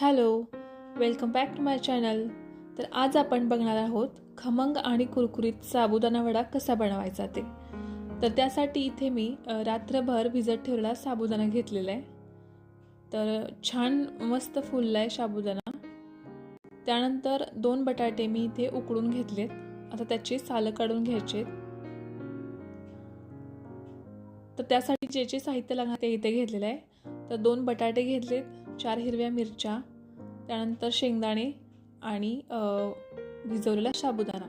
Hello welcome back to my channel. तर आज आपण बघणार आहोत खमंग आणि कुरकुरीत साबुदाणा वडा कसा बनवायचा ते. तर त्यासाठी इथे मी रात्रभर भिजत ठेवलेला साबुदाणा घेतलेला आहे. तर छान मस्त फुलला आहे साबुदाणा. त्यानंतर दोन बटाटे मी इथे उकडून घेतलेत. आता त्याची सालं काढून घ्यायचे तर त्यासाठी जे जे साहित्य लागणार ते इथे घेतलेलं आहे. तर दोन बटाटे घेतलेत. चार हिरव्या मिरच्या त्यानंतर शेंगदाणे आणि भिजवलेला साबुदाणा.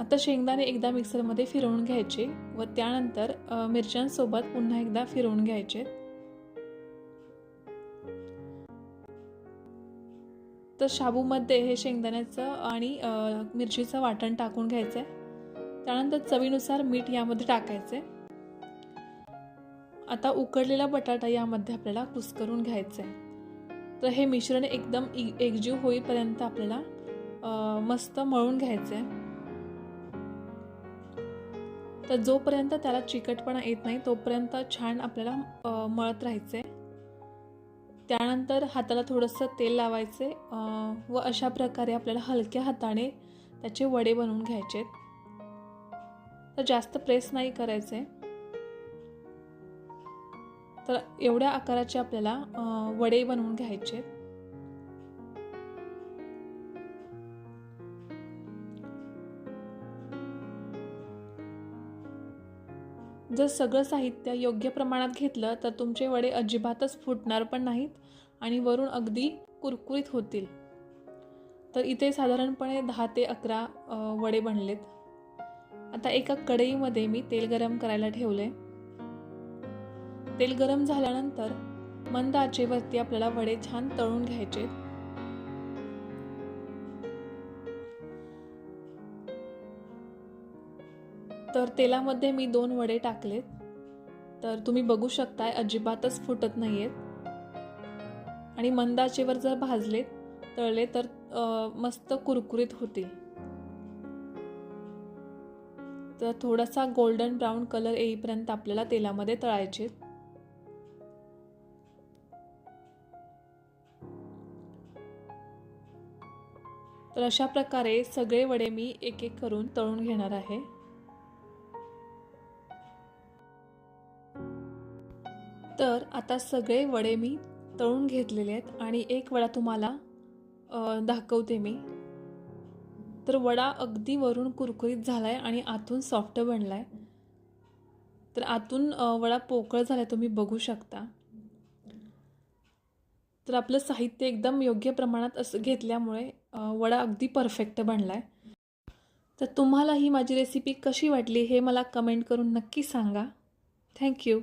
आता शेंगदाणे एकदा मिक्सरमध्ये फिरवून घ्यायचे व त्यानंतर मिरच्यांसोबत पुन्हा एकदा फिरवून घ्यायचे. तर शाबूमध्ये हे शेंगदाण्याचं आणि मिरचीचं वाटण टाकून घ्यायचं आहे त्यानंतर चवीनुसार मीठ यामध्ये टाकायचे आता उकडलेला बटाटा यामध्ये आपल्याला कुस्करून घ्यायचा आहे तर हे मिश्रण एकदम इ- एकजीव होईपर्यंत आपल्याला मस्त मळून घ्यायचं आहे तर जोपर्यंत त्याला चिकटपणा येत नाही तोपर्यंत छान आपल्याला मळत राहायचं आहे त्यानंतर हाताला थोडंसं तेल लावायचे व अशा प्रकारे आपल्याला हलक्या हाताने त्याचे वडे बनवून घ्यायचे तर जास्त प्रेस नाही करायचे तर एवढ्या आकाराचे आपल्याला वडे बनवून घ्यायचे. जर सगळं साहित्य योग्य प्रमाणात घेतलं तर तुमचे वडे अजिबातच फुटणार पण नाहीत आणि वरून अगदी कुरकुरीत होतील. तर इथे साधारणपणे दहा ते अकरा वडे बनलेत. आता एका कढईमध्ये मी तेल गरम करायला ठेवले तेल गरम झाल्यानंतर मंद आचेवरती आपल्याला वडे छान तळून घ्यायचे. तर तेलामध्ये मी दोन वडे टाकलेत. तर तुम्ही बघू शकताय अजिबातच फुटत नाहीयेत. आणि मंद आचेवर जर भाजलेत तळले तर मस्त कुरकुरीत होतील. तर थोडासा गोल्डन ब्राऊन कलर येईपर्यंत आपल्याला तेलामध्ये तळायचे तर अशा प्रकारे सगळे वडे मी एक एक करून तळून घेणार आहे. तर आता सगळे वडे मी तळून घेतलेले आहेत आणि एक वडा तुम्हाला दाखवते मी. तर वडा अगदी वरून कुरकुरीत झाला आहे आणि आतून सॉफ्ट बनला आहे तर आतून वडा पोकळ झाला आहे तुम्ही बघू शकता. तर आपलं साहित्य एकदम योग्य प्रमाणात असं घेतल्यामुळे वडा अगदी परफेक्ट बनला आहे तर तुम्हाला ही माझी रेसिपी कशी वाटली हे मला कमेंट करून नक्की सांगा. थँक्यू